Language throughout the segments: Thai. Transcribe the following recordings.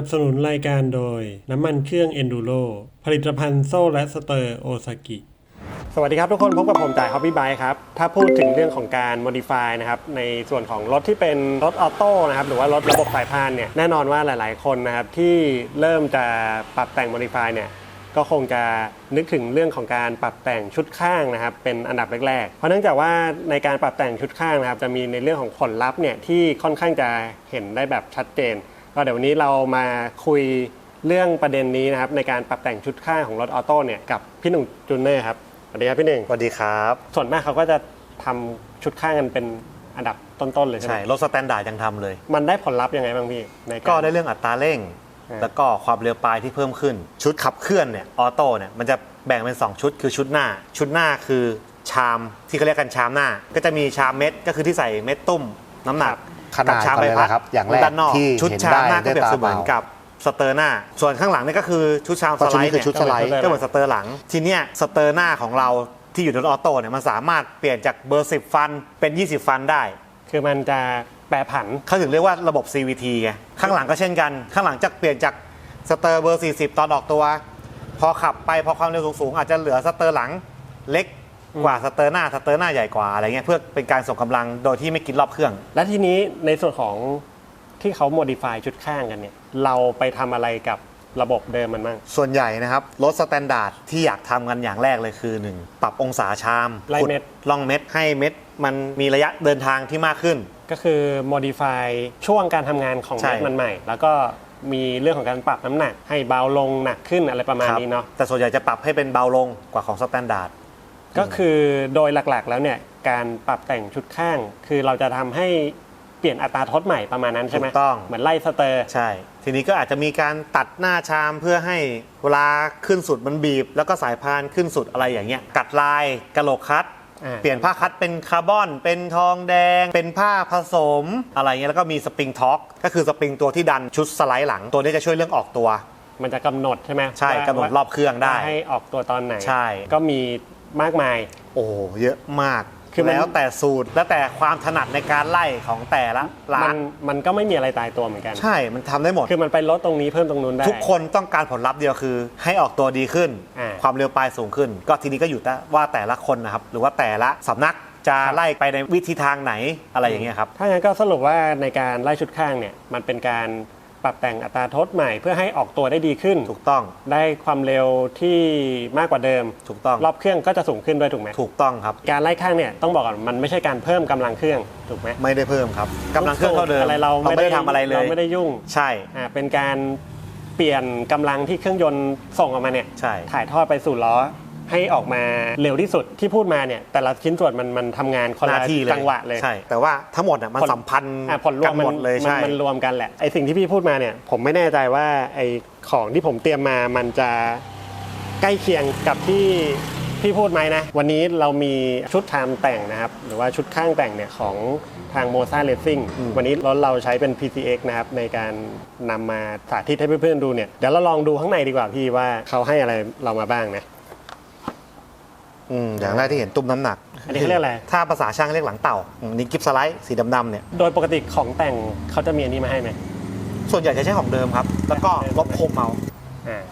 นับสนุนรายการโดย น้ำมันเครื่อง Enduro ผลิตภัณฑ์โซ่และสเตอร์โอซากิสวัสดีครับทุกคนพบกับผมจ่าย Hobby Bike ครับ ถ้าพูดถึงเรื่องของการ modify นะครับ ในส่วนของรถที่เป็นรถออโต้นะครับ หรือว่ารถระบบสายพานเนี่ย แน่นอนว่าหลาย ๆ คนนะครับ ที่เริ่มจะปรับแต่ง modify เนี่ยก็คงจะนึกถึงเรื่องของการปรับแต่งชุดข้างนะครับ เป็นอันดับแรก ๆ เพราะเนื่องจากว่าในการปรับแต่งชุดข้างนะครับ จะมีในเรื่องของผลลัพธ์เนี่ยที่ค่อนข้างจะเห็นได้แบบชัดเจน ก็เดี๋ยววันนี้เรามาคุยเรื่องประเด็นนี้นะครับในการปรับแต่งชุดข้างของรถออโต้เนี่ยกับพี่หนุ่มจูเนอร์ครับสวัสดีครับพี่หนึ่งสวัสดีครับ ส่วนมากเขาก็จะทำชุดข้างกันเป็นอันดับต้น ๆ เลยใช่ไหใช่มรถสแตนดาร์ดยังทำเลย มันได้ผลลัพธ์ยังไงบ้างพี่ในารก็ได้เรื่องอัตราเร่งอ่าแล้วก็ความเร็วปลายที่เพิ่มขึ้น ชุดขับเคลื่อนเนี่ยออโต้เนี่ยมันจะแบ่งเป็น 2 ชุดคือชุดหน้า ชุดหน้าคือชามที่เขาเรียกกันชามหน้า ก็จะมีชามเม็ดก็คือที่ใส่เม็ดตุ้มน้ำหนัก ขนาดกับชามก่อนใบเลยพัดนะครับ อย่างแรกด้านนอกที่ชุดเห็นชามหน้าได้ก็เปรียบด้วยตาเสมือนเปล่ากับสเตอร์หน้า ส่วนข้างหลังนี่ก็คือชุดชามสเพราะชุดไลนี้ด์คืเนี่อยชุดสไลด์ก็เหมือนสเตอร์หลัง ทีเนี้ยสเตอร์หน้าของเราที่อยู่ในรถออโต้เนี่ยมันสามารถเปลี่ยนจากเบอร์ 10 ฟันเป็น 20 ฟันได้ คือมันจะแปรผันเขาถึงเรียกว่าระบบ CVT ไงข้างหลังก็เช่นกัน ข้างหลังจะเปลี่ยนจากสเตอร์เบอร์ 40 ตอนออกตัว พอขับไปพอความเร็วสูงๆอาจจะเหลือสเตอร์หลังเล็ก กว่าสเตอร์หน้าสเตอร์หน้าใหญ่กว่าอะไรเงี้ยเพื่อเป็นการส่งกำลังโดยที่ไม่กินรอบเครื่อง และทีนี้ในส่วนของที่เขา modify ชุดข้างกันเนี่ย เราไปทำอะไรกับระบบเดิมมันบ้าง ส่วนใหญ่นะครับรถสแตนดาร์ดที่อยากทำกันอย่างแรกเลยคือ 1 ปรับองศาชามไล่เม็ด ขุล่องเม็ดให้เม็ด มันมีระยะเดินทางที่มากขึ้น ก็คือ modify ช่วงการทำงานของใช่ เม็ดมันใหม่ แล้วก็มีเรื่องของการปรับน้ำหนัก ให้เบาลงหนักขึ้นอะไรประมาณครับนี้เนาะ แต่ส่วนใหญ่จะปรับให้เป็นเบาลงกว่าของสแตนดาร์ด ก็คือโดยหลักๆแล้วเนี่ยการปรับแต่งชุดข้าง คือเราจะทำให้เปลี่ยนอัตราทดใหม่ประมาณนั้นใช่ไหมถูกต้องเหมือนไล่สเตอร์ใช่ ทีนี้ก็อาจจะมีการตัดหน้าชามเพื่อให้เวลาขึ้นสุดมันบีบ แล้วก็สายพานขึ้นสุดอะไรอย่างเงี้ยกัดลายกะโหลกคัดอ่าเปลี่ยนผ้าคัดเป็นคาร์บอน เป็นทองแดง เป็นผ้าผสม อะไรเงี้ยแล้วก็มีสปริงท็อกก็คือสปริงตัวที่ดันชุดสไลด์หลังตัวนี้จะช่วยเรื่องออกตัว มันจะกำหนดใช่ไหมใช่ว่ากำหนดรอบเครื่องได้ว่าให้ออกตัวตอนไหนใช่ก็มี มากมาย โอ้โหเยอะมากคือมัน แล้วแต่สูตรแล้วแต่ความถนัดในการไล่ของแต่ละร้ามันนมันก็ไม่มีอะไรตายตัวเหมือนกัน ใช่มันทำได้หมด คือมันไปลดตรงนี้เพิ่มตรงนู้นได้ ทุกคนต้องการผลลัพธ์เดียวคือ ให้ออกตัวดีขึ้น อ่า ความเร็วปลายสูงขึ้น ก็ทีนี้ก็อยู่แต่ว่าแต่ละคนนะครับ หรือว่าแต่ละสำนักจะไล่ไปในวิธีทางไหนอะไรอย่างเงี้ยครับ ถ้างั้นก็สรุปว่าในการไล่ชุดข้างเนี่ยมันเป็นการ ปรับแต่งอัตราทดใหม่เพื่อให้ออกตัวได้ดีขึ้น ถูกต้อง ได้ความเร็วที่มากกว่าเดิม ถูกต้อง รอบเครื่องก็จะสูงขึ้นด้วยถูกไหมถูกต้องครับ การไล่ข้างเนี่ยต้องบอกก่อนมันไม่ใช่การเพิ่มกำลังเครื่องถูกไหมไม่ได้เพิ่มครับกำลังเครื่องเท่าเดิมอะไรเราไม่ได้ทำอะไรเลย เราไม่ได้ยุ่ง ใช่ อ่า เป็นการเปลี่ยนกำลังที่เครื่องยนต์ส่งออกมาเนี่ย ใช่ ถ่ายทอดไปสู่ล้อ ให้ออกมาเร็วที่สุดที่พูดมาเนี่ยแต่ละชิ้นส่วนมันมันทำงานคนหละน้าที่เลยจังหวะเลย ใช่แต่ว่าทั้งหมดน่ะมันผลสัมพันธ์อะผลรวกัมนมันหมดเลยมันใช่ มันรวมกันแหละไอสิ่งที่พี่พูดมาเนี่ยผมไม่แน่ใจว่าไอของที่ผมเตรียมมามันจะใกล้เคียงกับที่พี่พูดไหมนะ วันนี้เรามีชุดไทม์แต่งนะครับ หรือว่าชุดข้างแต่งเนี่ยของทางโมซาเลสซิ่งวันนี้รถเราใช้เป็น PCX นะครับ ในการนำมาสาธิตให้เพื่อนๆดูเนี่ยเดี๋ยวเราลองดูข้างในดีกว่าพี่ว่าเขาให้อะไรเรามาบ้างนะ อืมอย่างแรกที่เห็นตุ้มน้ำหนักอันนี้เขาเรียกอะไร ถ้าภาษาช่างเรียกหลังเต่าอืมนี่กิฟสไลด์สีดำๆเนี่ย โดยปกติของแต่งเขาจะมีอันนี้มาให้ไหมส่วนใหญ่จะใช้ของเดิมครับ แล้วก็ลบคมเอาอ่า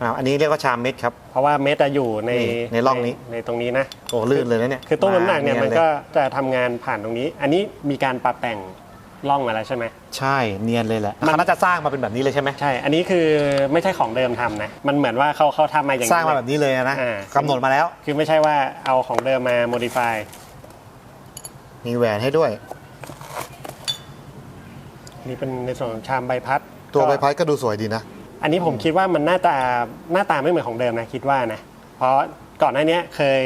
อ่าอันนี้เรียกว่าชามเม็ดครับ เพราะว่าเมตรจะอยู่ในนี่ในร่องนี้ ในตรงนี้นะ โอ้ลื่นเลยนะเนี่ยคือตู้น้ำหนักเนี่ยามันลก็จะทำงานผ่านตรงนี้ อันนี้มีการปรับแต่ง ร่องมาแล้วใช่ไหม ใช่เนียนเลยแหละมัน เขาน่าจะสร้างมาเป็นแบบนี้เลยใช่ไหมใช่ อันนี้คือไม่ใช่ของเดิมทำนะ มันเหมือนว่าเขาเขาทำมาอย่าง สร้างมาแบบนี้เลยนะอ่า กำหนดมาแล้วคือไม่ใช่ว่าเอาของเดิมมา modify มีแหวนให้ด้วย นี่เป็นในส่วนของชามใบพัดตัวก็ใบพัดก็ดูสวยดีนะ อันนี้ผมคิดว่ามันหน้าตาหน้าตาไม่เหมือนของเดิมนะ คิดว่านะ เพราะก่อนหน้านี้เคย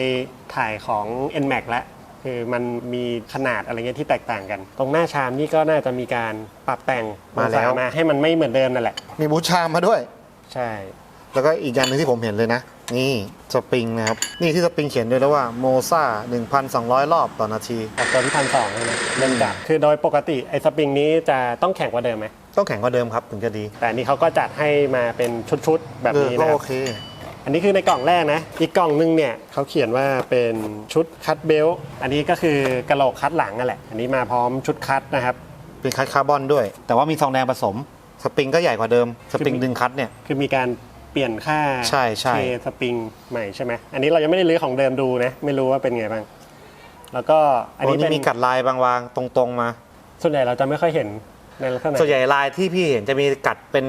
ถ่ายของ NMAX แล้ว คือมันมีขนาดอะไรเงี้ยที่แตกต่างกัน ตรงหน้าชามนี่ก็น่าจะมีการปรับแต่งมาแล้วองศมาให้มันไม่เหมือนเดิมนั่นแหละ มีบูชามมาด้วย ใช่ แล้วก็อีกอย่างหนึงที่ผมเห็นเลยนะ นี่สปริงนะครับ นี่ที่สปริงเขียนด้วยแล้วว่าโมซ่า1,200 รอบต่อนาทีออกตัวที่พันสองใช่ไหมเริ่มจากคือโดยปกติไอ้สปริงนี้จะต้องแข็งกว่าเดิมไหมต้องแข็งกว่าเดิมครับถึงจะดี แต่อันนี้เขาก็จัดให้มาเป็นชุดๆแบบเออนี้ก็นะคโอรับเค อันนี้คือในกล่องแรกนะ อีกกล่องนึงเนี่ยเขาเขียนว่าเป็นชุดคัตเบลต์อันนี้ก็คือกระโหลกคัดหลังนั่นแหละ อันนี้มาพร้อมชุดคัดนะครับ เป็นคัดคาร์บอนด้วย แต่ว่ามีทองแดงผสม สปริงก็ใหญ่กว่าเดิม สปริงดึงคัดเนี่ย คือมีการเปลี่ยนค่าใช่ใช่เคสปริงใหม่ใช่ไหม อันนี้เรายังไม่ได้รื้อของเดิมดูนะ ไม่รู้ว่าเป็นไงบ้าง แล้วก็อันโอ้นี้นี่เป็นมีกัดลายบางๆตรงๆมา ส่วนใหญ่เราจะไม่ค่อยเห็นในลักษณะส่วนใหญ่ลายที่พี่เห็นจะมีกัดเป็น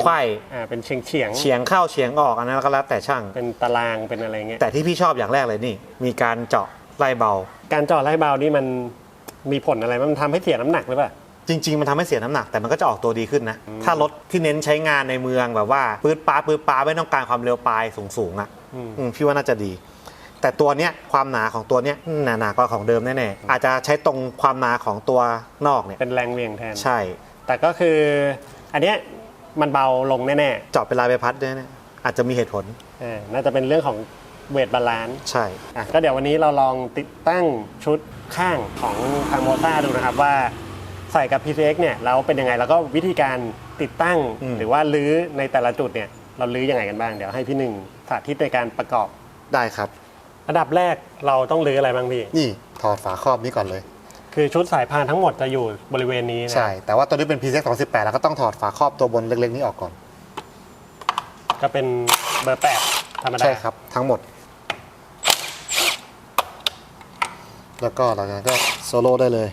ไขว้อ่าเป็นเฉียงเฉียงๆเฉียงเข้าเฉียงออกอันนั้นก็แล้วแต่ช่าง เป็นตารางเป็นอะไรเงี้ยแต่ที่พี่ชอบอย่างแรกเลยนี่ มีการเจาะไล่เบา การเจาะไล่เบานี่มันมีผลอะไรบ้างมันทำให้เสียน้ำหนักหรือเปล่าจริง ๆ มันทำให้เสียน้ำหนักแต่มันก็จะออกตัวดีขึ้นนะ ถ้ารถที่เน้นใช้งานในเมืองแบบว่าปืดป้าปืดป้าไม่ต้องการความเร็วปลายสูงๆอะอืมอืมพี่ว่าน่าจะดี แต่ตัวเนี้ยความหนาของตัวเนี้ยอืมหนาหนากว่าของเดิมแน่ๆอาจจะใช้ตรงความหนาของตัวนอกเนี่ยเป็นแรงเหวี่ยงแทนใช่ แต่ก็คืออันเนี้ย มันเบาลงแน่เจาะเป็นลายใบพัดด้วยเนี่ยอาจจะมีเหตุผลๆอ่าน่าจะเป็นเรื่องของเวทบาลานซ์ใช่ อะก็เดี๋ยววันนี้เราลองติดตั้งชุดข้างของทางโมซ่าดูนะครับว่าใส่กับ PCX เนี่ยแล้วเป็นยังไงแล้วก็วิธีการติดตั้งอืม หรือว่าลื้อในแต่ละจุดเนี่ยเราลื้อยังไงกันบ้างเดี๋ยวให้พี่หนึ่งสาธิตในการประกอบ ได้ครับ อันดับแรกเราต้องลื้ออะไรบ้างพี่ นี่ถอดฝาครอบนี้ก่อนเลย คือชุดสายพานทั้งหมดจะอยู่บริเวณนี้นะใช่ แต่ว่าตัวนี้เป็น PCX 218แล้วก็ต้องถอดฝาครอบตัวบนเล็กๆนี้ออกก่อน ก็เป็นเบอร์แปดธรรมดา ใช่ครับ ทั้งหมด แล้วก็หลังจากนั้นก็โซโล่ได้เลย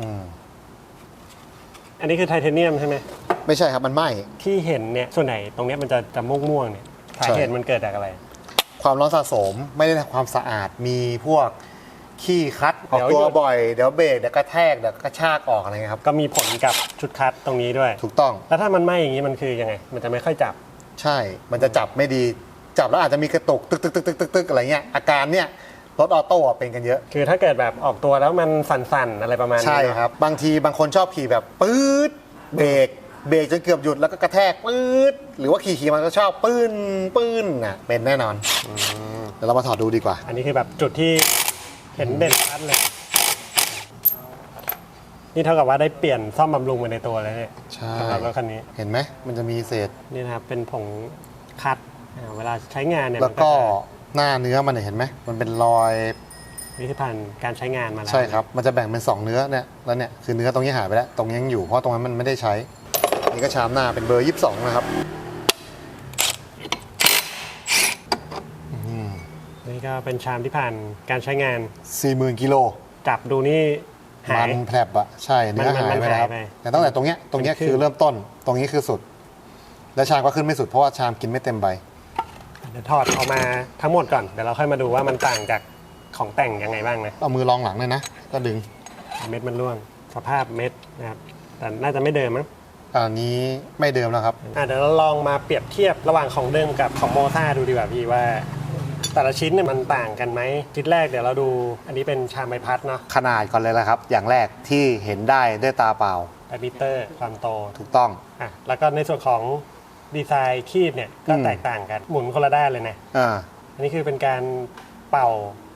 อืมอันนี้คือไทเทเนียมใช่ไหมไม่ใช่ครับมันไหม้ที่เห็นเนี่ยส่วนไหนตรงเนี้ยมันจะจะม่วงม่วงๆเนี่ยสาเหตุมันเกิดจากอะไร ความร้อนสะสม ไม่ได้ทำความสะอาดมีพวกขี้คัดออกเดี๋ยวตัวหยุดบ่อยเดี๋ยวเบรกเดี๋ยวกระแทกเดี๋ยวกระชากออกอะไรเงี้ยครับ ก็มีผลกับชุดคัดตรงนี้ด้วย ถูกต้อง แล้วถ้ามันไหม้อย่างนี้มันคือยังไง มันจะไม่ค่อยจับ ใช่ มันจะจับไม่ดี จับแล้วอาจจะมีกระตุกตึกตึกตึกตึกตึกตึกอะไรเงี้ย อาการเนี้ยรถออโต้อะเป็นกันเยอะ คือถ้าเกิดแบบออกตัวแล้วมันสั่นๆอะไรประมาณนี้ ใช่เนอะครับ บางทีบางคนชอบขี่แบบปื๊ดเบรก เบรกจนเกือบหยุดแล้วก็กระแทกปื๊ดหรือว่าขี่ขี่มันก็ชอบปื้นปื้นน่ะเป็นแน่นอนเดี๋ยวเรามาถอดดูดีกว่า อันนี้คือแบบจุดที่เห็นเด่นชัดเลย นี่เท่ากับว่าได้เปลี่ยนซ่อมบำรุงไปในตัวเลยเนี่ยใช่สำหรับรถคันนี้เห็นไหมมันจะมีเศษนี่นะครับเป็นผงคัดอ่าเวลาใช้งานเนี่ยแล้วมันก็จะหน้าเนื้อมันเนี่ยเห็นไหมมันเป็นรอยวิธีผ่านการใช้งานมาแล้ว ใช่ครับ มันจะแบ่งเป็น 2 เนื้อเนี่ยแล้วเนี่ยคือเนื้อตรงนี้หายไปแล้ว ตรงนี้ยังอยู่เพราะตรงนั้นมันไม่ได้ใช้ นี่ก็ชามหน้าเป็นเบอร์ 22 นะครับนี่ก็เป็นชามที่ผ่านการใช้งาน 40,000กิโลจับดูนี่หามัยนแผลบอะใช่เนื้อมันหายมันไปแล้วหายไปแต่ตั้งแต่ตรงเนี้ยตรงเนี้ยเป็นครึ่งคือเริ่มต้น ตรงนี้คือสุด และชามก็ขึ้นไม่สุดเพราะว่าชามกินไม่เต็มใบ เดี๋ยวถอดออกมาทั้งหมดก่อน เดี๋ยวเราค่อยมาดูว่ามันต่างจากของแต่งยังไงบ้างนะ เอามือรองหลังเลยนะ ก็ดึง เม็ดมันร่วงสภาพเม็ดนะครับแต่น่าจะไม่เดิมมั้ง อันนี้ไม่เดิมแล้วครับ อะเดี๋ยวเราลองมาเปรียบเทียบระหว่างของเดิมกับของโมซ่าดูดีกว่าพี่ว่า แต่ละชิ้นเนี่ยมันต่างกันไหมชิ้นแรกเดี๋ยวเราดู อันนี้เป็นชามใบพัดเนาะขนาดก่อนเลยละครับ อย่างแรกที่เห็นได้ด้วยตาเปล่าไดมิเตอร์ความโตถูกต้อง อะแล้วก็ในส่วนของดีไซน์คีบเนี่ยก็อืม แตกต่างกันหมุนคนละด้านเลยนะ อ่าอันนี้คือเป็นการเป่า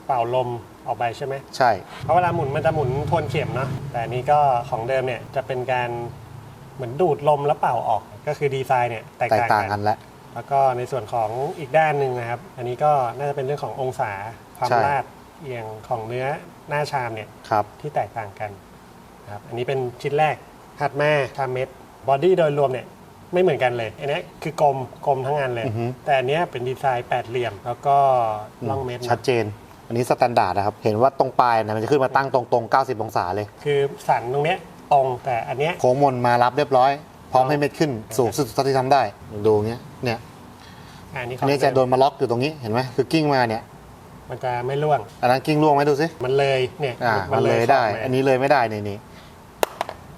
เป่าลมออกไปใช่ไหม ใช่ เพราะเวลาหมุนมันจะหมุนทวนเข็มเนาะแต่อันนี้ก็ของเดิมเนี่ยจะเป็นการ เหมือนดูดลมแล้วเป่าออกก็คือดีไซน์เนี่ยแตกแตกต่างต่างกักันน แล้วแล้วก็ในส่วนของอีกด้านหนึ่งนะครับ อันนี้ก็น่าจะเป็นเรื่องขององศาความใช่ลาดเอียงของเนื้อหน้าชามเนี่ย ครับ ที่แตกต่างกันนะครับ อันนี้เป็นชิ้นแรกถัดมาชามเม็ดบอดี้โดยรวมเนี่ยไม่เหมือนกันเลย อันนี้คือกลมกลมทั้งงานเลย อือฮึ แต่อันเนี้ยเป็นดีไซน์แปดเหลี่ยม แล้วก็ล่องเม็ดชัดเจน อันนี้สแตนดาร์ดนะครับ เห็นว่าตรงปลายนะมันจะขึ้นมาตั้งตรงๆ90 องศาเลย คือสันตรงเนี้ย ตรง แต่อันเนี้ยโค้งมนมารับเรียบร้อย พร้อมให้เม็ดขึ้นสูงสุดเท่าที่ทำได้ ดูเงี้ยเนี่ยอันนี้ขอัอนงนี้จะโดเดินมมาล็อกอยู่ตรงนี้เห็นไหมคือกิ้งมาเนี่ย มันจะไม่ร่วง อันนั้นกิ้งล่วงไหมดูสิมันเลยเนี่ยอ่ามันเลยได้ขบมาอันนี้เลยไม่ได้นี่นี่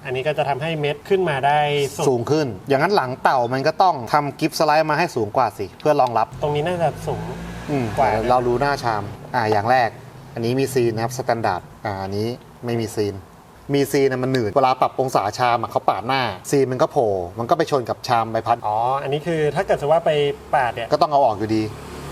อันนี้ก็จะทำให้เม็ดขึ้นมาได้สุสูดงขึ้น อย่างนั้นหลังเต่ามันก็ต้องทำกิฟต์สไลด์มาให้สูงกว่าสิ เพื่อรองรับ ตรงนี้น่าจะสูงอืมกว่า เรารู้หน้าชาม อ่า อย่างแรก อันนี้มีซีนนะครับ สแตนดาร์ด อ่า อันนี้ไม่มีซีน มีซีนนะมันหนืดเวลาปรับองศาชามอะเขาปาดหน้า ซีนมันก็โผล่มันก็ไปชนกับชามใบพัดอ๋อ อันนี้คือถ้าเกิดสมมติว่าไปปาดเนี่ย ก็ต้องเอาออกอยู่ดี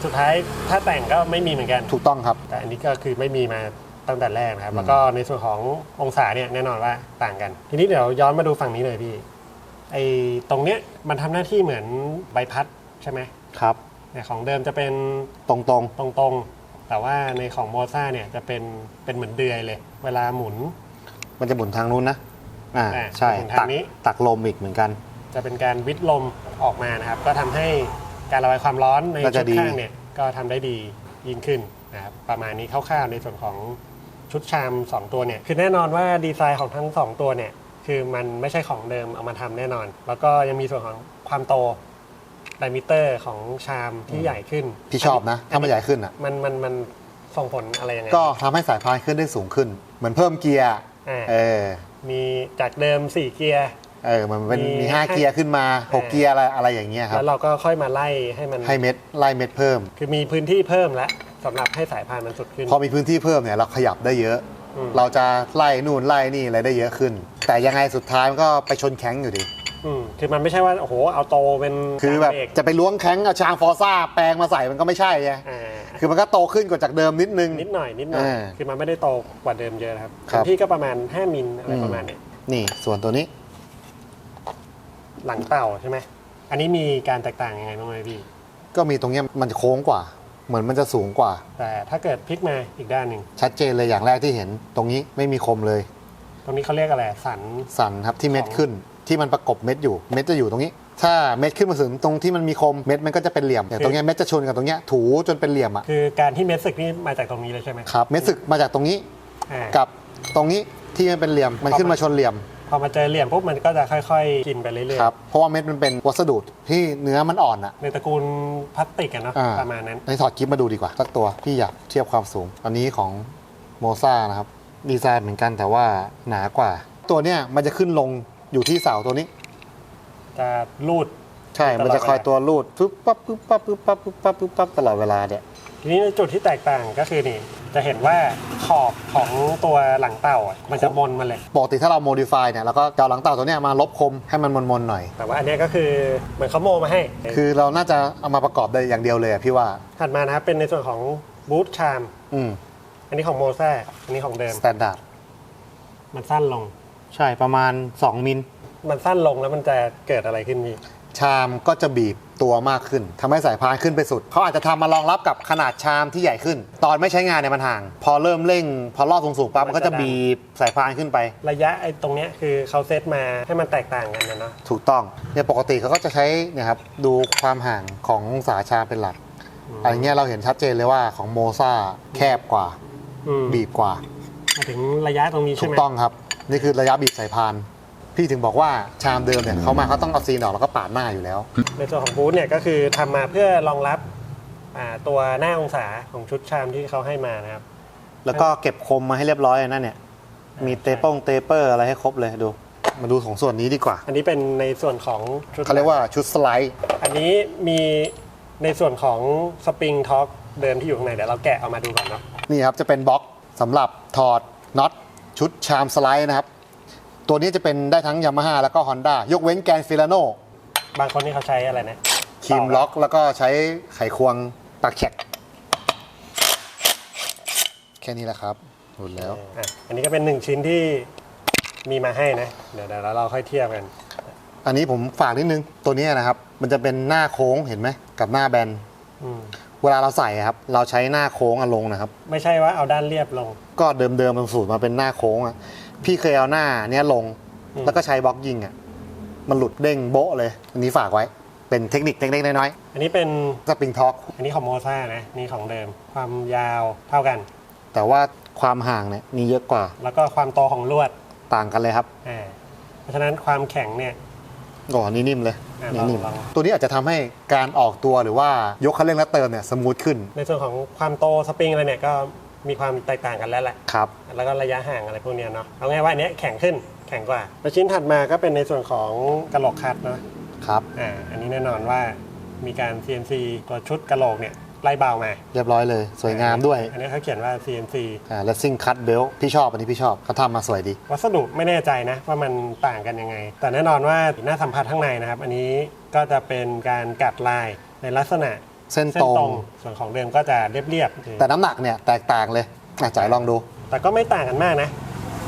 สุดท้ายถ้าแต่งก็ไม่มีเหมือนกัน ถูกต้องครับ แต่อันนี้ก็คือไม่มีมาตั้งแต่แรกนะครับอืมแล้วก็ในส่วนขององศาเนี่ยแน่นอนว่าต่างกัน ทีนี้เดี๋ยวย้อนมาดูฝั่งนี้เลยพี่ ไอ้ตรงเนี้ยมันทำหน้าที่เหมือนใบพัดใช่ไหมครับแต่ของเดิมจะเป็นตรงตรงๆ แต่ว่าในของโมซ่าเนี่ยจะเป็นเป็นเหมือนเดือยเลย เวลาหมุน มันจะหมุนทางนู้นนะอ่าอ่าใช่หมุนทางตักนี้ ตักลมอีกเหมือนกัน จะเป็นการวิทย์ลมออกมานะครับ ก็ทำให้การระบายความร้อนในก็ชุจะดดี ข้างเนี่ยก็ทำได้ดียิ่งขึ้นนะครับประมาณนี้คร่าวๆในส่วนของชุดชาม 2 ตัวเนี่ยคือแน่นอนว่าดีไซน์ของทั้ง 2 ตัวเนี่ยคือมันไม่ใช่ของเดิมเอามาทำแน่นอน แล้วก็ยังมีส่วนของความโตไดมิเตอร์ของชามที่ใหญ่ขึ้นพี่ชอบนะ ถ้ามันใหญ่ขึ้นอะ มันมันมันส่งผลอะไรยังไง ก็ทำให้สายพานขึ้นได้สูงขึ้น เหมือนเพิ่มเกียร์อ่า เออมีจากเดิม 4 เกียร์ เออมันเป็นมีมีห้าให้ เกียร์ขึ้นมาหกอ่าเกียร์อะไรอะไรอย่างเงี้ยครัแล้บวเราก็ค่อยมาไล่ให้มัน ให้เม็ดไล่เม็ดเพิ่ม คือมีพื้นที่เพิ่มแล้วสำหรับให้สายพานมันสุดขึ้น พอมีพื้นที่เพิ่มเนี่ยเราขยับได้เยอะ อืม เราจะไล่นู่นไล่นี่อะไรได้เยอะขึ้น แต่ยังไงสุดท้ายมันก็ไปชนแข้งอยู่ดี อืมคือมันไม่ใช่ว่าโอ้โหเอาโตเป็นคือแบบจานเอกจะไปล้วงแข้งเอาชางฟอร์ซ่าแปลงมาใส่มันก็ไม่ใช่ไงอ่าคือมันก็โตขึ้นกว่าจากเดิมนิดนึง นิดหน่อยนิดหน่อยอ่าคือมันไม่ได้โตกว่าเดิมเยอะนะครับครับพื้นที่ก็ประมาณ 5มิลอะไรประมาณเนี้ยนี่ส่วนตัวนี้ หลังเต่าใช่ไหมอันนี้มีการแตกต่างยังไงบ้างไหมพี่ ก็มีตรงเนี้ยมันจะโค้งกว่า เหมือนมันจะสูงกว่า แต่ถ้าเกิดพลิกมาอีกด้านหนึ่งชัดเจนเลยอย่างแรกที่เห็น ตรงนี้ไม่มีคมเลย ตรงนี้เขาเรียกอะไรสัน สันครับที่เม็ดของขึ้น ที่มันประกบเม็ดอยู่เม็ดจะอยู่ตรงนี้ ถ้าเม็ดขึ้นมาถึงตรงที่มันมีคมเม็ดมันก็จะเป็นเหลี่ยมแต่ตรงเนี้ยเม็ดจะชนกับตรงเนี้ยถูจนเป็นเหลี่ยมอะคือการที่เม็ดสึกนี่มาจากตรงนี้เลยใช่ไหมครับเม็ดศึกมาจากตรงนี้อ่ากับตรงนี้ที่มันเป็นเหลี่ยมมันขึ้นมาชนเหลี่ยมพอมาเจอเหลี่ยมปุ๊บมันก็จะค่อย ๆ กินไปเรื่อยครับเพราะว่าเม็ดมันเป็นวัสดุที่เนื้อมันอ่อนอะ ๆในตระกูลพลาสติกอะเนาะอ่า ประมาณนั้น ในถอดคลิปมาดูดีกว่าสักตัวพี่อยากเทียบความสูง อันนี้ของโมซานะครับ ดีไซน์เหมือนกันแต่ว่าหนากว่า ตัวเนี้ยมันจะขึ้นลง อยู่ที่เสาตัวนี้ จะรูด ใช่ตลอดมันจะคอยตัวรูดปึ๊บปั๊บปึ๊บปั๊บปึ๊บปั๊บปึ๊บปั๊บปึ๊บปั๊บตลอดเวลาเนี่ย ทีนี้ในจุดที่แตกต่างก็คือนี่ จะเห็นว่าขอบของตัวหลังเต่าอะมันจะมนมาเลย ปกติถ้าเราโมดิฟายเนี่ยเราก็จะเอาหลังเต่าตัวเนี้ยมาลบคมให้มันมนๆหน่อย แต่ว่าอันเนี้ยก็คือเหมือนเขาโมมาให้คือเราน่าจะเอามาประกอบได้อย่างเดียวเลยอะพี่ว่า ถัดมานะครับเป็นในส่วนของบูทชาม อืมอันนี้ของโมซ่าอันนี้ของเดิมสแตนดาร์ดมันสั้นลง ใช่ประมาณ 2 มิล มันสั้นลงแล้วมันจะเกิดอะไรขึ้นพี่ ชามก็จะบีบตัวมากขึ้นทำให้สายพานขึ้นไปสุด เขาอาจจะทำมารองรับกับขนาดชามที่ใหญ่ขึ้น ตอนไม่ใช้งานเนี่ยมันห่าง พอเริ่มเร่ง พอลอดสูงๆปั๊บมันก็จะบีบสายพานขึ้นไป ระยะไอ้ตรงเนี้ยคือเขาเซตมาให้มันแตกต่างกันนะเนาะถูกต้องเนี่ยปกติเขาก็จะใช้เนี่ยครับดูความห่างขององศาชามเป็นหลัก อันเนี้ยเราเห็นชัดเจนเลยว่าของโมซาแคบกว่า อืมบีบกว่า มาถึงระยะตรงนี้ถูใช่กไหมต้องครับ นี่คือระยะบีบสายพาน พี่ถึงบอกว่าชามเดิมเนี่ยเขามาเขาต้องเอาซีนออกแล้วก็ปาดหน้าอยู่แล้ว ในส่วนของบูธเนี่ยก็คือทำมาเพื่อรองรับอ่าตัวหน้าองศาของชุดชามที่เขาให้มานะครับ แล้วก็เก็บคมมาให้เรียบร้อยนั่นเนี่ย มีเตปงเตเปอร์อะไรให้ครบเลยดู มาดูของส่วนนี้ดีกว่าอันนี้เป็นในส่วนของชุดเขาเรียกว่าชุดสไลด์ อันนี้มีในส่วนของสปริงท็อกเดิมที่อยู่ข้างในเดี๋ยวเราแกะเอามาดูก่อนเนาะ นี่ครับจะเป็นบล็อกสำหรับถอดน็อต ชุดชามสไลด์นะครับ ตัวนี้จะเป็นได้ทั้งยามาฮ่าแล้วก็ Honda ยกเว้นแกนฟิลาโนบางคนนี่เขาใช้อะไรนะครีมล็อกแล้วก็ใช้ไขควงปักแฉกแค่นี้แหละครับหมดแล้ว อะอันนี้ก็เป็นหนึ่งชิ้นที่มีมาให้นะ เดี๋ยวเดี๋ยวเราค่อยเทียบกัน อันนี้ผมฝากนิดนึง ตัวนี้นะครับ มันจะเป็นหน้าโค้งเห็นไหมกับหน้าแบน อืม เวลาเราใส่อะครับ เราใช้หน้าโค้งอะลงนะครับ ไม่ใช่ว่าเอาด้านเรียบลง ก็เดิมๆมันสูตรมาเป็นหน้าโค้งอะพี่เคยเอาหน้าเนี้ยลงอืม แล้วก็ใช้บล็อกยิงอะมันหลุดเด้งโบ๊ะเลย อันนี้ฝากไว้ เป็นเทคนิคเล็กๆน้อยอันนี้เป็นๆสปริงท็อกอันนี้ของโมซ่านะนี่ของเดิมความยาวเท่ากัน แต่ว่าความห่างเนี่ยมีเยอะกว่าแล้วก็ความโตของลวดต่างกันเลยครับอ่าเพราะฉะนั้นความแข็งเนี่ย ก่อนนี้นิ่มเลยอะนี่นิ่มลอง ตัวนี้อาจจะทำให้การออกตัวหรือว่ายกคันเร่งและเติมเนี่ยสมูทขึ้น ในส่วนของความโตสปริงอะไรเนี่ยก็ มีความแตกต่างกันแล้วแหละ ครับ แล้วก็ระยะห่างอะไรพวกเนี้ยเนาะ เอาง่ายว่าอันเนี้ยแข็งขึ้น แข็งกว่า แล้วชิ้นถัดมาก็เป็นในส่วนของกระโหลกคัดเนาะ ครับ อ่า อันนี้แน่นอนว่ามีการ CNC ตัวชุดกระโหลกเนี่ยไล่เบามา เรียบร้อยเลย สวยงามด้วยอันนี้เขาเขียนว่า CNC อ่า racing cut belt พี่ชอบอันนี้พี่ชอบเขาทำมาสวยดี วัสดุไม่แน่ใจนะว่ามันต่างกันยังไง แต่แน่นอนว่าหน้าสัมผัสข้างในนะครับ อันนี้ก็จะเป็นการกัดลายในลักษณะ เส้นตรง ส่วนของเดิมก็จะเรียบๆแต่น้ำหนักเนี่ยแตกต่างเลยอะจ่ายลองดูแต่ก็ไม่ต่างกันมากนะ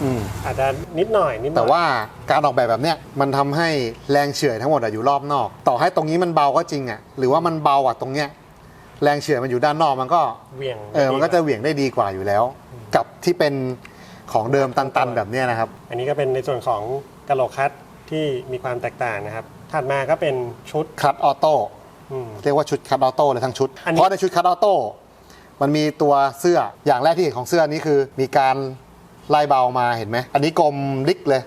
อืมอาจจะนิดหน่อยนิดหน่อยแต่ว่าการออกแบบแบบเนี้ยมันทำให้แรงเฉื่อยทั้งหมดอะอยู่รอบนอก ต่อให้ตรงนี้มันเบาก็จริงอะหรือว่ามันเบากว่าตรงเนี้ยแรงเฉื่อยมันอยู่ด้านนอกมันก็ เหวี่ยงเออ มันก็จะเหวี่ยงได้ดีกว่าอยู่แล้ว กับที่เป็นของเดิมตันๆแบบเนี้ยนะครับ อันนี้ก็เป็นในส่วนของกระโหลกคัดที่มีความแตกต่างนะครับถัดมาก็เป็นชุดคัตออโต้อืม เรียกว่าชุดคัตออโต้เลยทั้งชุดอันนี้เพราะในชุดคัตออโต้มันมีตัวเสื้ออย่างแรกที่เห็นของเสื้อนี้คือ มีการไล่เบามาเห็นไหมอันนี้กลมลิกเลย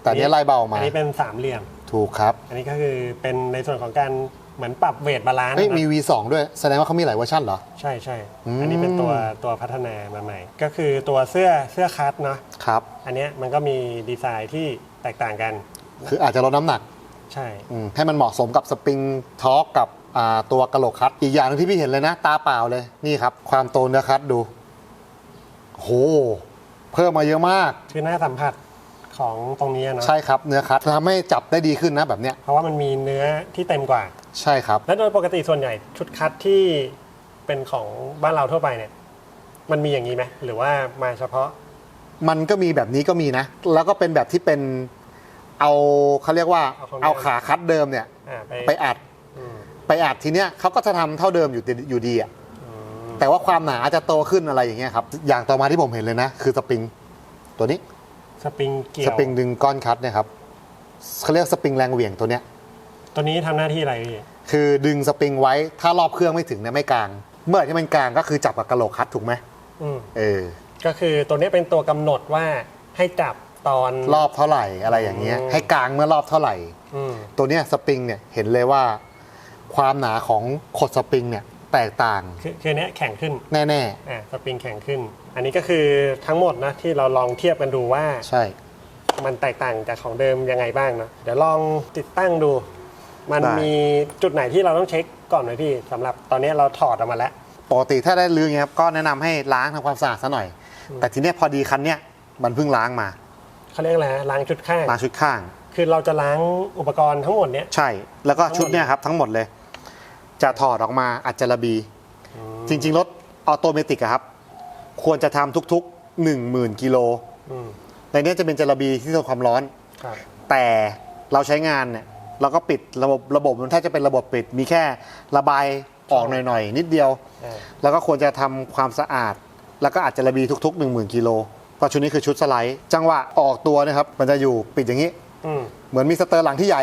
แต่อันนี้ไล่เบามา อันนี้เป็นสามเหลี่ยม ถูกครับ อันนี้ก็คือเป็นในส่วนของการเหมือนปรับเวทบาลานซ์เฮ้ยนะมี V2 ด้วยแสดงว่าเขามีหลายเวอร์ชันเหรอ ใช่ใช่อืมอันนี้เป็นตัวตัวพัฒนามาใหม่ ก็คือตัวเสื้อเสื้อคัดเนาะครับ อันเนี้ยมันก็มีดีไซน์ที่แตกต่างกัน คืออาจจะลดน้ำหนัก ใช่อืมให้มันเหมาะสมกับสปริงทอร์กกับอ่าตัวกระโหลกคัดอีกอย่างหนึงที่พี่เห็นเลยนะ ตาเปล่าเลยนี่ครับ ความโตเนื้อคัดดูโหเพิ่มมาเยอะมาก คือหน้าสัมผัสของตรงนี้เนาะใช่ครับเนื้อคัดทำให้จับได้ดีขึ้นนะแบบเนี้ยเพราะว่ามันมีเนื้อที่เต็มกว่า ใช่ครับ และโดยปกติส่วนใหญ่ชุดคัดที่เป็นของบ้านเราทั่วไปเนี่ย มันมีอย่างนี้ไหมหรือว่ามาเฉพาะมันก็มีแบบนี้ก็มีนะ แล้วก็เป็นแบบที่เป็น เอาเขาเรียกว่าเอาของเดิมเอาขาคัดเดิมเนี่ยอ่าไปไปอัดอืมไปอัดทีเนี้ยเขาก็จะทำเท่าเดิมอยู่ดีอยู่ดีอะอืมแต่ว่าความหนาจะโตขึ้นอะไรอย่างเงี้ยครับ อย่างต่อมาที่ผมเห็นเลยนะ คือสปริง ตัวนี้ สปริงเกี่สยวปริงดึงก้อนคัดเนี่ยครับเขาเรียกสปริงแรงเหวี่ยงตัวเนี้ย ตัวนี้ทำหน้าที่อะไรพี่คือดึงสปริงไว้ ถ้ารอบเครื่องไม่ถึงเนี่ยไม่กลาง เมื่อไหร่ที่มันกลางก็คือจับกับกระโหลกคัดถูกไหมอืมเออ ก็คือตัวนี้เป็นตัวกำหนดว่าให้จับ ตอน รอบเท่าไหร่อะไรอย่างเงี้ยอืมให้กลางเมื่อรอบเท่าไหร่ อืม ตัวเนี้ยสปริงเนี่ยเห็นเลยว่า ความหนาของขดสปริงเนี่ยแตกต่างคือคือเนี้ยแข็งขึ้นแน่อ่าสปริงแข็งขึ้น อันนี้ก็คือทั้งหมดนะที่เราลองเทียบกันดูว่า ๆ ใช่ มันแตกต่างจากของเดิมยังไงบ้างเนอะเดี๋ยวลองติดตั้งดู มันมีจุดไหนที่เราต้องเช็คก่อนไหมพี่สำหรับตอนนี้เราถอดออกมาแล้ว ปกติถ้าได้ลื้อเงี้ยครับก็แนะนำให้ล้างทำความสะอาดซะหน่อย แต่ทีเนี้ยพอดีคันเนี้ยมันเพิ่งล้างมา เขาเรียกอะไรฮะล้างชุดข้าง ล้างชุดข้าง คือเราจะล้างอุปกรณ์ทั้งหมดเนี้ย ใช่ แล้วก็ชุดเนี่ยครับทั้งหมดเลย จะถอดออกมาอัจจระบี จริง ๆ รถออโตเมติกอะครับ ควรจะทำทุกๆ 1 0,000กิโล อืมในเนี้ยจะเป็นจระบีที่ทนความร้อน ครับ แต่เราใช้งานเนี่ยเราก็ปิดระบบระบบมันถ้าจะเป็นระบบปิด มีแค่ระบายออกหน่อยๆ นิดเดียว อ่า แล้วก็ควรจะทำความสะอาด แล้วก็อาจจะระบีทุก ๆ 1 0,000กิโล เพราะชุดนี้คือชุดสไลด์ จังหวะออกตัวนะครับ มันจะอยู่ปิดอย่างนี้ อืม เหมือนมีสเตอร์หลังที่ใหญ่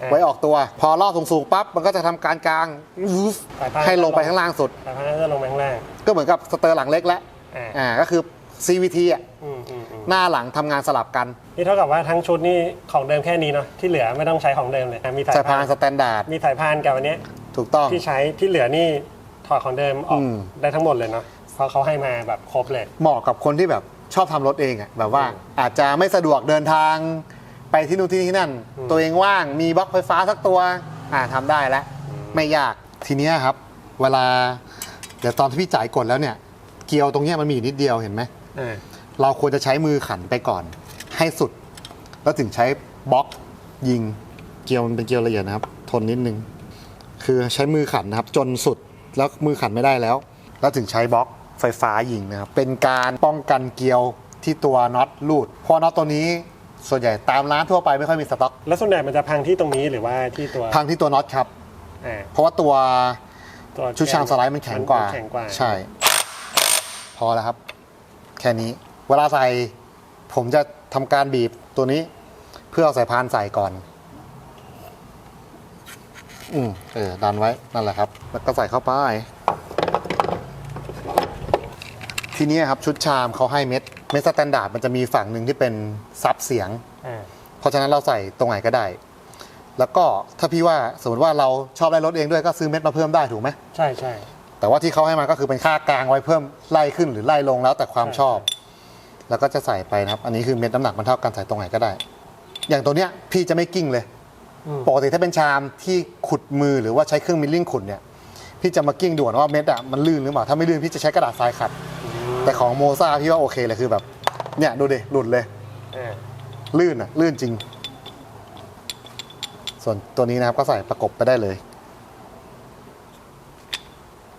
อ่าไว้ออกตัว พอลอดสูงๆปั๊บมันก็จะทำการกลางวูฟสายพาน ให้ลงไปข้างล่างสุดสายพานก็จะลงไปข้างล่างก็เหมือนกับสเตอร์หลังเล็กแล้วอ่าอ่าก็คือ CVT อะอืมอืมอืมหน้าหลังทำงานสลับกันนี่เท่ากับว่าทั้งชุดนี่ของเดิมแค่นี้เนาะที่เหลือไม่ต้องใช้ของเดิมเลยอะมีสายสายพานสแตนดาร์ดมีสายพานกับอันเนี้ยถูกต้อง ที่ใช้ที่เหลือนี่ถอดของเดิมออกอืม ได้ทั้งหมดเลยเนาะเพราะเขาให้มาแบบครบเลย เหมาะกับคนที่แบบ ชอบทำรถเองอะแบบว่าอืมอาจจะไม่สะดวกเดินทางไปที่นู่นที่นี่ที่นั่นอืมตัวเองว่างมีบล็อกไฟฟ้าสักตัวอ่าทำได้แล้วไม่ยากทีเนี้ยครับ เวลาเดี๋ยวตอนที่พี่จ่ายกดแล้วเนี่ย เกลียวตรงเนี้ยมันมีอยู่นิดเดียวเห็นไหมอ่าเราควรจะใช้มือขันไปก่อน ให้สุด แล้วถึงใช้บล็อกยิงเกลียวมันเป็นเกลียวละเอียดนะครับ ทนนิดนึง คือใช้มือขันนะครับ จนสุดแล้วมือขันไม่ได้แล้ว แล้วถึงใช้บล็อก ไฟฟ้ายิงนะครับ เป็นการป้องกันเกลียวที่ตัวน็อตรูดเพราะน็อตตัวนี้ส่วนใหญ่ตามร้านทั่วไปไม่ค่อยมีสต็อก แล้วส่วนใหญ่มันจะพังที่ตรงนี้หรือว่าที่ตัวพังที่ตัวน็อตครับ อ่า เพราะว่าตัวตัวชุดชามสไลด์มันแข็งกว่า แข็งกว่า ใช่ พอแล้วครับ แค่นี้ เวลาใส่ผมจะทำการบีบตัวนี้ เพื่อเอาสายพานใส่ก่อน อืมเออดันไว้นั่นแหละครับ แล้วก็ใส่เข้าไป ทีนี้ครับชุดชามเขาให้เม็ดเม็ดสแตนดาร์ดมันจะมีฝั่งหนึ่งที่เป็นซับเสียง อ่าเพราะฉะนั้นเราใส่ตรงไหนก็ได้ แล้วก็ถ้าพี่ว่าสมมติว่าเราชอบไล่รถเองด้วยก็ซื้อเม็ดมาเพิ่มได้ถูกไหมใช่ใช่แต่ว่าที่เขาให้มาก็คือเป็นค่ากลางไว้เพิ่มไล่ขึ้นหรือไล่ลงแล้วแต่ความใช่ชอบ แล้วก็จะใส่ไปนะครับ อันนี้คือเม็ดน้ำหนักมันเท่ากันใส่ตรงไหนก็ได้ อย่างตัวเนี้ยพี่จะไม่กิ้งเลย อืมปกติถ้าเป็นชามที่ขุดมือหรือว่าใช้เครื่องมิลลิ่งขุดเนี่ยพี่จะมากิ้งด่วนว่าเม็ดอะมันลื่นหรือเปล่าถ้าไม่ลื่นพี่จะใช้กระดาษทรายขัด แต่ของโมซาพี่ว่าโอเคเลยคือแบบ เนี่ยดูดิหลุดเลยอ่าลื่นอะ ลื่นจริง ส่วนตัวนี้นะครับ ก็ใส่ประกบไปได้เลย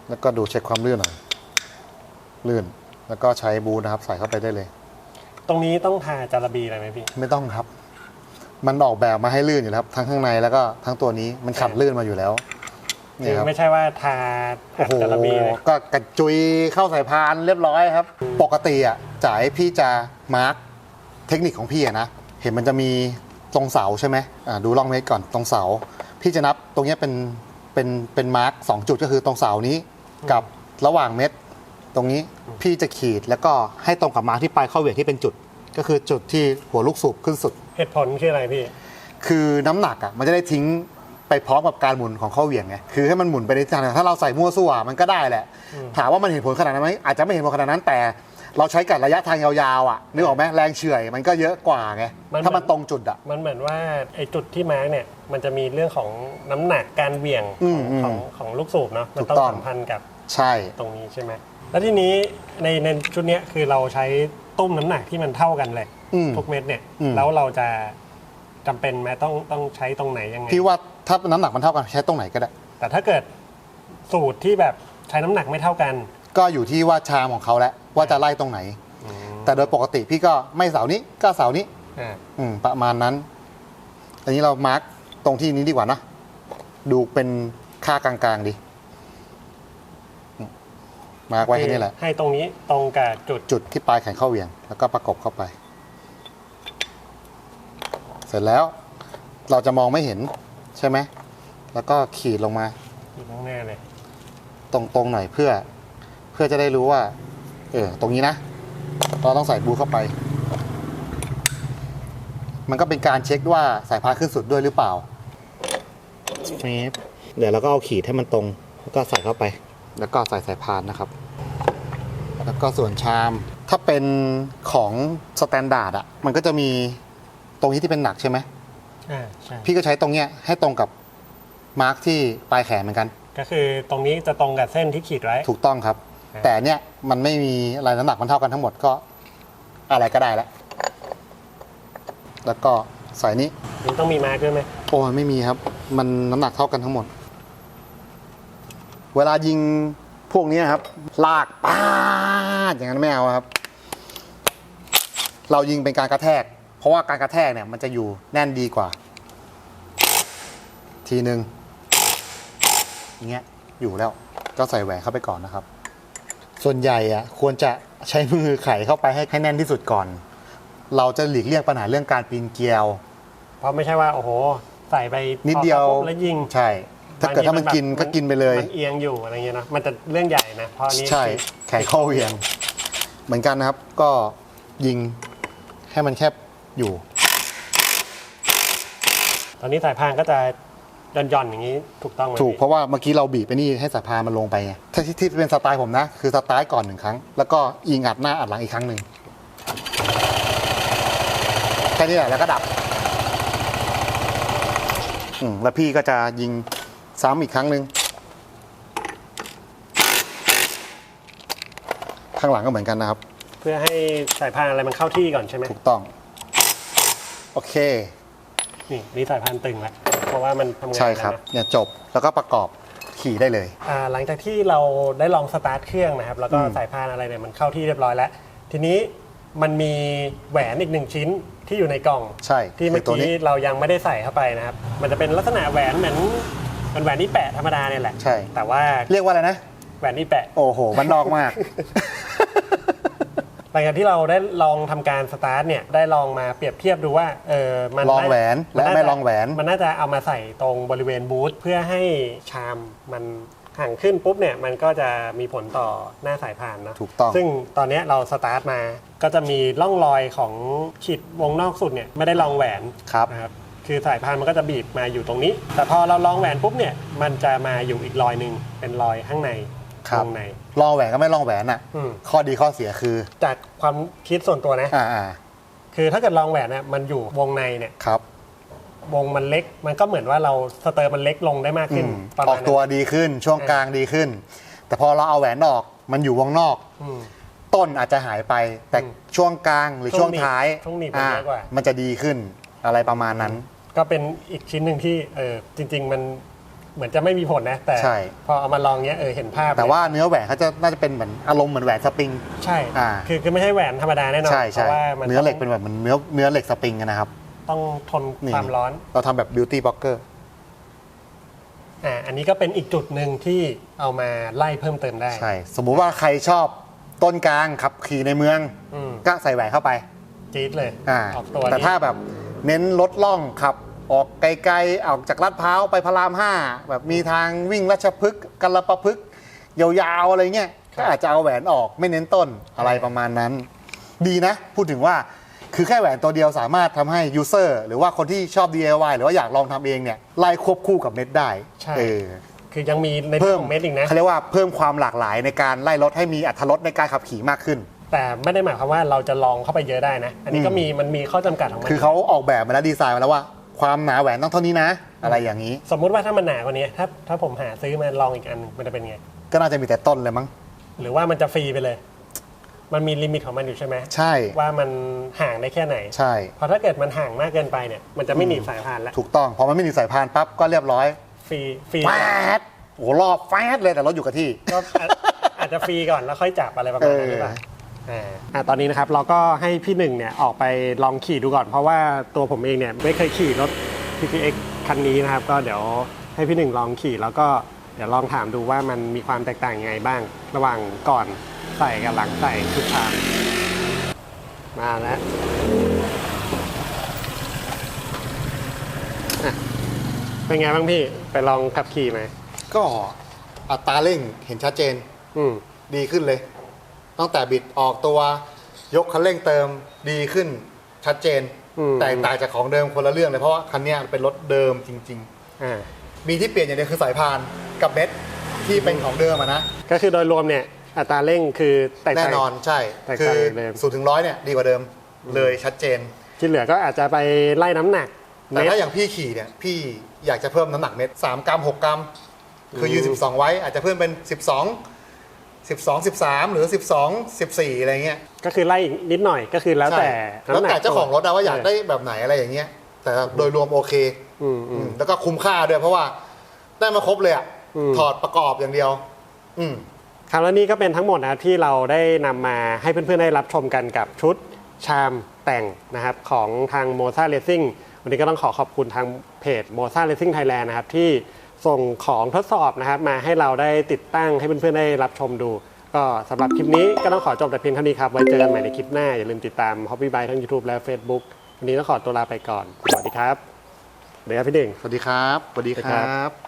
แล้วก็ดูเช็คความลื่นหน่อย ลื่น แล้วก็ใช้บูนะครับ ใส่เข้าไปได้เลย ตรงนี้ต้องทาจาระบีอะไรไหมพี่ ไม่ต้องครับ มันออกแบบมาให้ลื่นอยู่แล้วครับ ทั้งข้างในแล้วก็ทั้งตัวนี้มันขัดลื่นมาอยู่แล้ว นี่ครับ ไม่ใช่ว่าทาโอ้อัดโหกระบีเลยก็กระจุยเข้าสายพานเรียบร้อยครับ ปกติอะจ่ายพี่จะมาร์กเทคนิคของพี่อะนะ เห็นมันจะมีตรงเสาใช่ไหมอ่าดูล่องเมตรก่อนตรงเสา พี่จะนับตรงเนี้ยเป็นเป็นเป็นมาร์กสองจุดก็คือตรงเสานี้กับระหว่างเม็ดตรงนี้พี่จะขีดแล้วก็ให้ตรงกับมาร์กที่ปลายข้อเหวี่ยงที่เป็นจุด ก็คือจุดที่หัวลูกสูบขึ้นสุด เหตุผลคืออะไรพี่ คือน้ำหนักอะมันจะได้ทิ้ง ไปพร้อมกับการหมุนของข้อเหวี่ยงไงคือให้มันหมุนไปในทางถ้าเราใส่มั่วซั่วมันก็ได้แหละ ถามว่ามันเห็นผลขนาดนั้นไหมอาจจะไม่เห็นผลขนาดนั้นแต่เราใช้กับระยะทางยาวๆอะนึกออกไหมแรงเฉื่อยมันก็เยอะกว่าไงมันถ้ามันตรงจุดอะ มันเหมือนว่าไอ้จุดที่มาร์กเนี่ยมันจะมีเรื่องของน้ำหนักการเหวี่ยงอืขมองอืมของของลูกสูบเนาะมันถูกต้องต้อง สัมพันธ์กับใช่ ตรงนี้ใช่ไหมแล้วทีนี้ในในชุดเนี้ยคือเราใช้ตุ้มน้ำหนักที่มันเท่ากันเลยอืมทุกเม็ดเนี่ย อืม แล้วเราจะจำเป็นไหมต้องต้องใช้ตรงไหนยังไง พี่ว่า ถ้าน้ำหนักมันเท่ากันใช้ตรงไหนก็ได้ แต่ถ้าเกิดสูตรที่แบบใช้น้ำหนักไม่เท่ากัน ก็อยู่ที่ว่าชามของเขาแล้วว่าจะไล่ตรงไหนแต่โดยปกติพี่ก็ไม่เสานี้ก็เสานี้ อ่าอืมประมาณนั้น อันนี้เรามาร์กตรงที่นี้ดีกว่านะ ดูเป็นค่ากลางๆดีอืมมาร์กไว้แค่นี้แหละ ให้ตรงนี้ตรงกับจุด จุดที่ปลายแขนเข้าเหวี่ยง แล้วก็ประกบเข้าไป เสร็จแล้ว เราจะมองไม่เห็น ใช่ไหม แล้วก็ขีดลงมาอยู่ข้างหน้าเลยตรงๆหน่อยเพื่อ เพื่อจะได้รู้ว่า เออ ตรงนี้นะ เราต้องใส่บูเข้าไป มันก็เป็นการเช็คว่าสายพานขึ้นสุดด้วยหรือเปล่าเดี๋ยวเราก็เอาขีดให้มันตรง แล้วก็ใส่เข้าไป แล้วก็ใส่สายพานนะครับ แล้วก็ส่วนชาม ถ้าเป็นของสแตนดาร์ดอะมันก็จะมีตรงนี้ที่เป็นหนักใช่ไหม อ่าใช่พี่ก็ใช้ตรงเนี้ยให้ตรงกับมาร์กที่ปลายแขนเหมือนกัน ก็คือตรงนี้จะตรงกับเส้นที่ขีดไว้ ถูกต้องครับ อ่า แต่เนี่ยมันไม่มีอะไรน้ำหนักมันเท่ากันทั้งหมดก็อะไรก็ได้แล้วแล้วก็ใส่นี้มันต้องมีมาร์กด้วยไหมโอ้ยไม่มีครับ มันน้ำหนักเท่ากันทั้งหมด เวลายิงพวกเนี้ยครับ ลากป้าดอย่างนั้นไม่เอาครับ เรายิงเป็นการกระแทกเพ ราะว่าการกระแทกเนี่ยมันจะอยู่แน่นดีกว่า ทีหนึ่งอย่างเงี้ยอยู่แล้วก็ใส่แหวนเข้าไปก่อนนะครับ ส่วนใหญ่อะควรจะใช้มือไขเข้าไปให้ให้แน่นที่สุดก่อน เราจะหลีกเลี่ยงปัญหาเรื่องการปีนเกลียว เพราะไม่ใช่ว่าโอ้โหใส่ไปนิดเดียวพอปุ๊บแล้วยิง ใช่ ถ้าเกิดถ้ามันกินบงทีก็กินไปเลย มันเอียงอยู่อะไรเงี้ยเนอะมันจะเรื่องใหญ่นะเพราะอันนี้ใช่แขนข้อเหวียง เหมือนกันนะครับก็ยิงให้มันแคบ อยู่ ตอนนี้สายพานก็จะย่อนๆอย่างนี้ถูกต้องไหมถูกพี่เพราะว่าเมื่อกี้เราบีบไปนี่ให้สายพานมันลงไปไงถ้าที่ที่เป็นสไตล์ผมนะ คือสไตล์ก่อนหนึ่งครั้ง แล้วก็ยิงอัดหน้าอัดหลังอีกครั้งหนึ่งแค่นี้แหละแล้วก็ดับอืมแล้วพี่ก็จะยิงซ้ำอีกครั้งหนึ่งข้างหลังก็เหมือนกันนะครับ เพื่อให้สายพานอะไรมันเข้าที่ก่อนใช่ไหมถูกต้อง โอเค นี่นี่สายพานตึงแล้วเพราะว่ามันทำงานใช่ครับแล้วนะเนี่ยจบแล้วก็ประกอบขี่ได้เลย อ่าหลังจากที่เราได้ลองสตาร์ทเครื่องนะครับ แล้วก็อืม สายพานอะไรเนี่ยมันเข้าที่เรียบร้อยแล้ว ทีนี้มันมีแหวนอีกหนึ่งชิ้นที่อยู่ในกล่อง ใช่ที่เมื่อคือตัวกี้นี้ เรายังไม่ได้ใส่เข้าไปนะครับ มันจะเป็นลักษณะแหวนเหมือนเป็นแหวนนี่แปะธรรมดาเนี่ยแหละ ใช่ แต่ว่าเรียกว่าอะไรนะ แหวนนี่แปะ โอ้โห มันนอกมาก หลังจากที่เราได้ลองทำการสตาร์ทเนี่ยได้ลองมาเปรียบเทียบดูว่าเออมันลองแหวนและาไม่จะลองแหวน มันน่าจะเอามาใส่ตรงบริเวณบูธเพื่อให้ชามมันห่างขึ้นปุ๊บเนี่ยมันก็จะมีผลต่อหน้าสายพานเนอะถูกต้อง ซึ่งตอนเนี้ยเราสตาร์ทมาก็จะมีร่องรอยของขีดวงนอกสุดเนี่ยไม่ได้ลองแหวนครับนะครับคือสายพานมันก็จะบีบมาอยู่ตรงนี้ แต่พอเราลองแหวนปุ๊บเนี่ยมันจะมาอยู่อีกรอยหนึ่งเป็นรอยข้างในครับวงใน ลองแหวนก็ไม่ลองแหวนอะ อืม ข้อดีข้อเสียคือ จากความคิดส่วนตัวนะ อ่าอ่าคือถ้าเกิดลองแหวนเนี่ยมันอยู่วงในเนี่ย ครับ วงมันเล็ก มันก็เหมือนว่าเราสเตอร์มันเล็กลงได้มากอืขึ้นมประอมาอณกนั้นตัวดีขึ้น ช่วงกลางดีขึ้น แต่พอเราเอาแหวนออกมันอยู่วงนอก อืม ต้นอาจจะหายไป แต่อืมช่วงกลางหรือช่ช่ววงงหนีบท้ายช่วงหนีบมันอ่าเยอะกว่า มันจะดีขึ้นอะไรประมาณนั้น ก็เป็นอีกชิ้นหนึ่งที่เออจริง ๆ มัน เหมือนจะไม่มีผลนะ แต่ ใช่ พอเอามาลองเนี้ยเออเห็นภาพแต่ว่าเนื้อแหวนเขาจะน่าจะเป็นเหมือนอารมณ์เหมือนแหวนสปริง ใช่อ่า คือคือไม่ใช่แหวนธรรมดาแน่นอนใช่เพใช่ราะว่ามันเนื้อเหล็กต้งเป็นแบบเหมือนเนื้อเนื้อเหล็กสปริงอะนะครับต้องทนนี่ความร้อน เราทำแบบบิวตี้บล็อกเกอร์อ่าอันนี้ก็เป็นอีกจุดหนึ่งที่เอามาไล่เพิ่มเติมได้ ใช่ สมมุติว่าใครชอบต้นกลางขับขี่ในเมือง อืม ก็ใส่แหวนเข้าไป จี๊ดเลยอ่า ออกตัวแต่นี้ถ้าแบบเน้นลดล่องขับ ออกไกลๆออกจากลาดพร้าวไปพระรามห้าแบบมีทางวิ่งราชพฤกษ์กัลปะพฤกษ์ยาวๆอะไรเงี้ยก็อาจจะเอาแหวนออกไม่เน้นต้นอะไรประมาณนั้น ดีนะ พูดถึงว่าคือแค่แหวนตัวเดียวสามารถทำให้ยูเซอร์หรือว่าคนที่ชอบ DIY หรือว่าอยากลองทำเองเนี่ยไล่ควบคู่กับเม็ดได้ใช่เออคือยังมีในเพิ่เรื่อมงของเม็ดอีกนะเขาเรียกว่าเพิ่มความหลากหลายในการไล่รถให้มีอัตรถรสในการขับขี่มากขึ้น แต่ไม่ได้หมายความว่าเราจะลองเข้าไปเยอะได้นะ อันนี้ก็อืมมีมันมีข้อจำกัดของมันคือเขาออกแบบมาแล้วดีไซน์มาแล้วว่า ความหนาแหวนต้องเท่านี้นะ อะไรอย่างนี้ สมมุติว่าถ้ามันหนากว่านี้ถ้าถ้าผมหาซื้อมาลองอีกอันหนึ่งมันจะเป็นไง ก็น่าจะมีแต่ต้นเลยมั้ง หรือว่ามันจะฟรีไปเลย มันมีลิมิตของมันอยู่ใช่ไหมใช่ ว่ามันห่างได้แค่ไหน ใช่ เพราะถ้าเกิดมันห่างมากเกินไปเนี่ย มันจะไม่หนีบสายพานแล้ว ถูกต้องพอมันไม่มีสายพานปั๊บก็เรียบร้อย ฟรี ฟรีแฟดโอ้โหรอบแฟดเลยแต่รถอยู่กับที่ ก็อาจอาจจะฟรีก่อนแล้วค่อยจับอะไรประมาณนั้นหรือเปล่าเอออ่าอ่าตอนนี้นะครับเราก็ให้พี่หนึ่งเนี่ยออกไปลองขี่ดูก่อน เพราะว่าตัวผมเองเนี่ยไม่เคยขี่รถ PTX คันนี้นะครับ ก็เดี๋ยวให้พี่หนึ่งลองขี่แล้วก็เดี๋ยวลองถามดูว่ามันมีความแตกต่างยังไงบ้าง ระหว่างก่อนใส่กับหลังใส่ชุดชามมาแล้วอะเป็นไงบ้างพี่ไปลองขับขี่ไหมก็อัตราเร่งเห็นชัดเจน อืมดีขึ้นเลย ตั้งแต่บิดออกตัวยกคันเร่งเติมดีขึ้นชัดเจน อืม แตกต่างจากของเดิมคนละเรื่องเลยเพราะว่าคันเนี้ยเป็นรถเดิมจริง อ่าๆ มีที่เปลี่ยนอย่างเดียวคือสายพานกับเม็ดที่เป็นของเดิมอะนะ ก็คือโดยรวมเนี่ยอัตราเร่งคือแตกแน่ต่าง นอนใช่ แตกคืต่างอจากเดิมศูนย์ถึงร้อยเนี่ยดีกว่าเดิมเลยชัดเจน ที่เหลือก็อาจจะไปไล่น้ำหนักแต่เม็ด ถ้าอย่างพี่ขี่เนี่ยพี่อยากจะเพิ่มน้ำหนักเม็ดสามกรัมหกกรัม คือยืนอืม12 ไว้อาจจะเพิ่มเป็น 12 12 13 หรือ 12 14 อะไรเงี้ยก็คือไล่อีกนิดหน่อยก็คือแล้วแต่ใช่แล้วแต่เจ้าของรถนะว่าอยากได้เแบบไหนอะไรอย่างเงี้ย แต่โดยรวมโอเคอืมอือืมมแล้วก็คุ้มค่าด้วยเพราะว่าได้มาครบเลยอะอืม ถอดประกอบอย่างเดียว อืม ครับแล้วนี่ก็เป็นทั้งหมดนะครับที่เราได้นำมาให้เพื่อนๆได้รับชมกันกับชุดชามแต่งนะครับของทาง m o s a Racing วันนี้ก็ต้องขอขอบคุณทางเพจ m o s a Racing Thailand นะครับที่ ส่งของทดสอบนะครับ มาให้เราได้ติดตั้งให้เพื่อนๆได้รับชมดู ก็สำหรับคลิปนี้ก็ต้องขอจบแต่เพียงเท่านี้ครับ ไว้เจอกันใหม่ในคลิปหน้า อย่าลืมติดตาม Hobby Bike ทั้ง YouTube และ Facebook วันนี้ต้องขอตัวลาไปก่อน สวัสดีครับเดี๋ยวครับพี่หนึ่งสวัสดีครับ สวัสดีสวัสดีคครัรับบ